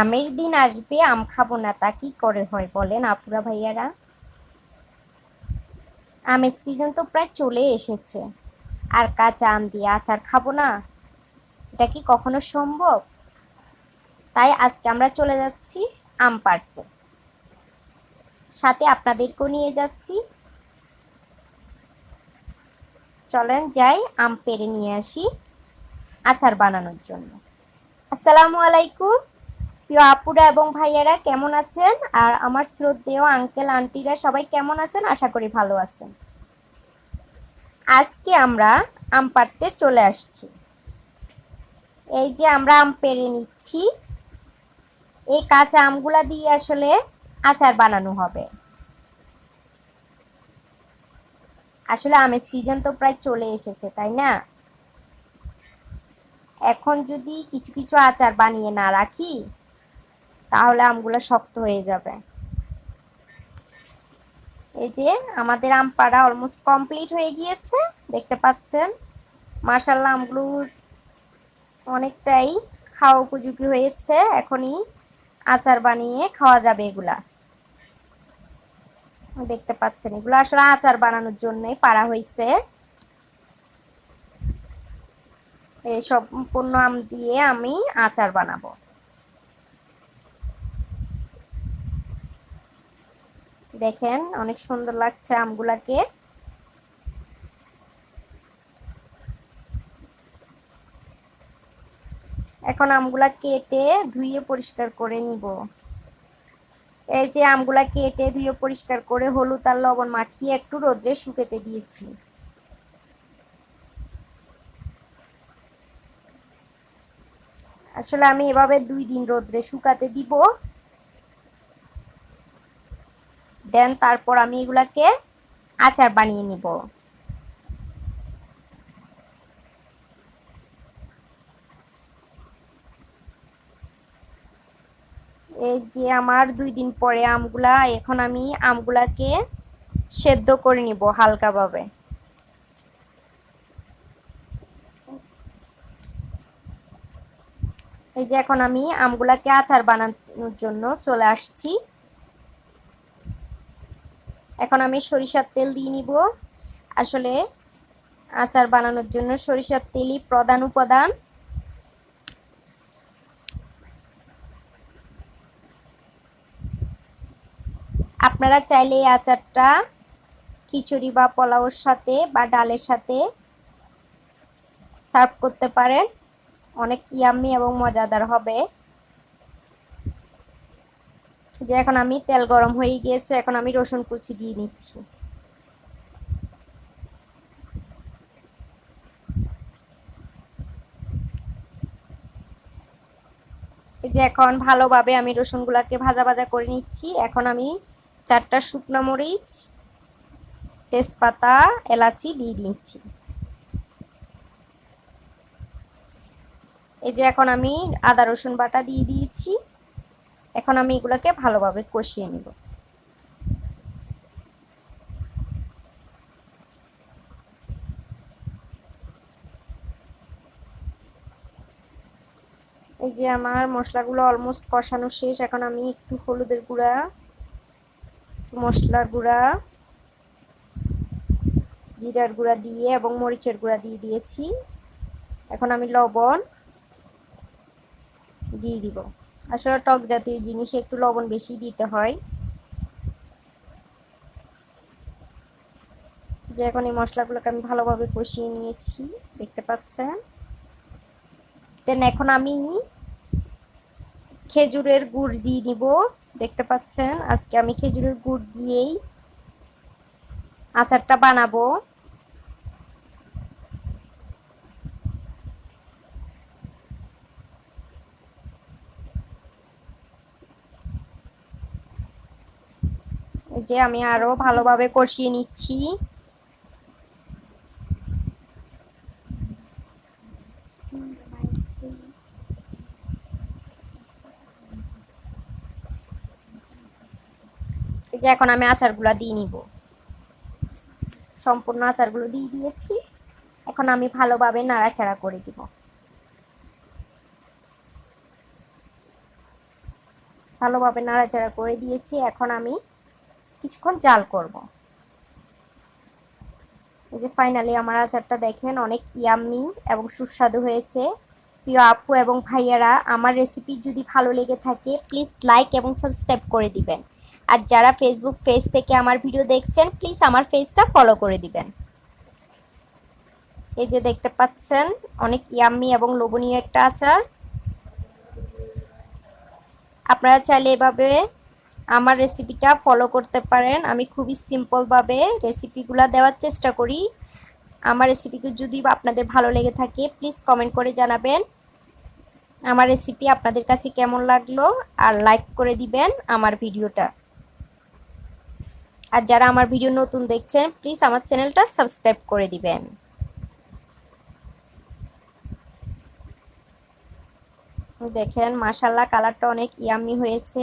আমের দিন আসবে, আম খাব না, তা কি করে হয় বলেন আপুরা ভাইয়ারা? আমের সিজন তো প্রায় চলে এসেছে। আর কাঁচা আম দিয়ে আচার খাব না? এটা কি কখনো সম্ভব? তাই আজকে আমরা চলে যাচ্ছি আম পাড়তে। সাথে আপনাদেরকেও নিয়ে যাচ্ছি। চলেন যাই, আম পেড়ে নিয়ে আসি আচার বানানোর জন্য। আসসালামু আলাইকুম। প্রিয় আপুরা এবং ভাইয়ারা, কেমন আছেন? আর আমার শ্রদ্ধেয় আঙ্কেল আন্টিরা সবাই কেমন আছেন? আশা করি ভালো আছেন। আজকে আমরা আম পাড়তে চলে আসছি। এই যে আমরা আম পেরে নিচ্ছি। এই কাঁচা আমগুলা দিয়ে আসলে আচার বানানো হবে। আসলে আমের সিজন তো প্রায় চলে এসেছে, তাই না? এখন যদি কিছু কিছু আচার বানিয়ে না রাখি তাহলে আমগুলো শক্ত হয়ে যাবে। এই যে আমাদের আম পাড়া অলমোস্ট কমপ্লিট হয়ে গিয়েছে, দেখতে পাচ্ছেন? মার্শাল্লাহ আমগুলো অনেকটাই খাওয়া উপযোগী হয়েছে, এখনই আচার বানিয়ে খাওয়া যাবে এগুলা। দেখতে পাচ্ছেন, এগুলো আসলে আচার বানানোর জন্যই পাড়া হয়েছে। এই সম্পূর্ণ আম দিয়ে আমি আচার বানাবো। দেখেন, অনেক সুন্দর লাগছে আমগুলাকে। এখন আমগুলা কেটে ধুয়ে পরিষ্কার করে নিব। এই যে আমগুলা কেটে ধুয়ে পরিষ্কার করে হলুদ আর লবণ মাখিয়ে একটু রোদ্রে শুকাতে দিয়েছি। আসলে আমি এভাবে দুই দিন রোদ্রে শুকাতে দিব। দেন, তারপর আমি এগুলাকে আচার বানিয়ে নিব। এই যে আমার দুই দিন পরে আমগুলা, এখন আমি আমগুলাকে সেদ্ধ করে নিব হালকাভাবে। এই যে এখন আমি আমগুলাকে আচার বানানোর জন্য চলে আসছি। এখন আমি সরিষার তেল দিয়ে নিব। আসলে আচার বানানোর জন্য সরিষার তেলই প্রধান উপাদান। আপনারা চাইলে এই আচারটা খিচুড়ি বা পোলাওর সাথে বা ডালের সাথে সার্ভ করতে পারেন। অনেক ইয়াম্মি এবং মজাদার হবে। যে এখন আমি তেল গরম হয়ে গিয়েছে, এখন আমি রসুন কুচি দিয়ে নিচ্ছি। যে এখন ভালোভাবে আমি রসুনগুলাকে ভাজা ভাজা করে নিচ্ছি। এখন আমি চারটা শুকনো মরিচ, তেজপাতা, এলাচি দিয়ে দিচ্ছি। এই যে এখন আমি আদা রসুন বাটা দিয়ে দিয়েছি। এখন আমি এগুলোকে ভালোভাবে কষিয়ে নিব। এই যে আমার মশলাগুলো অলমোস্ট কষানো শেষ, এখন আমি একটু হলুদের গুঁড়া মশলার গুঁড়া, জিরার গুঁড়া দিয়ে এবং মরিচের গুঁড়া দিয়ে দিয়েছি। এখন আমি লবণ দিয়ে দিব। আসলে টক জাতীয় জিনিসে একটু লবণ বেশি দিতে হয়। যে এখন এই মশলাগুলোকে আমি ভালোভাবে কষিয়ে নিয়েছি, দেখতে পাচ্ছেন? দেন এখন আমি খেজুরের গুড় দিয়ে দিব, দেখতে পাচ্ছেন? আজকে আমি খেজুরের গুড় দিয়েই আচারটা বানাবো। যে আমি আরও ভালোভাবে কষিয়ে নিচ্ছি। যে এখন আমি আচারগুলো দিয়ে নিব। সম্পূর্ণ আচারগুলো দিয়ে দিয়েছি। এখন আমি ভালোভাবে নাড়াচাড়া করে দিব। ভালোভাবে নাড়াচাড়া করে দিয়েছি। এখন আমি কিছুক্ষণ জাল করব। এই যে ফাইনালি আমার আচারটা দেখেন, অনেক ইয়াম্মি এবং সুস্বাদু হয়েছে। প্রিয় আপু এবং ভাইয়ারা, আমার রেসিপি যদি ভালো লেগে থাকে প্লিজ লাইক এবং সাবস্ক্রাইব করে দিবেন। আর যারা ফেসবুক পেজ থেকে আমার ভিডিও দেখছেন প্লিজ আমার পেজটা ফলো করে দিবেন। এই যে দেখতে পাচ্ছেন, অনেক ইয়াম্মি এবং লোভনীয় একটা আচার। আপনারা চাইলে এভাবে আমার রেসিপিটা ফলো করতে পারেন। আমি খুবই সিম্পলভাবে রেসিপিগুলো দেওয়ার চেষ্টা করি। আমার রেসিপিকে যদি আপনাদের ভালো লেগে থাকে প্লিজ কমেন্ট করে জানাবেন। আমার রেসিপি আপনাদের কাছে কেমন লাগল? আর লাইক করে দিবেন আমার ভিডিওটা। আর যারা আমার ভিডিও নতুন দেখছেন প্লিজ আমার চ্যানেলটা সাবস্ক্রাইব করে দিবেন। দেখেন মাশাল্লাহ কালারটা অনেক ইয়ামি হয়েছে।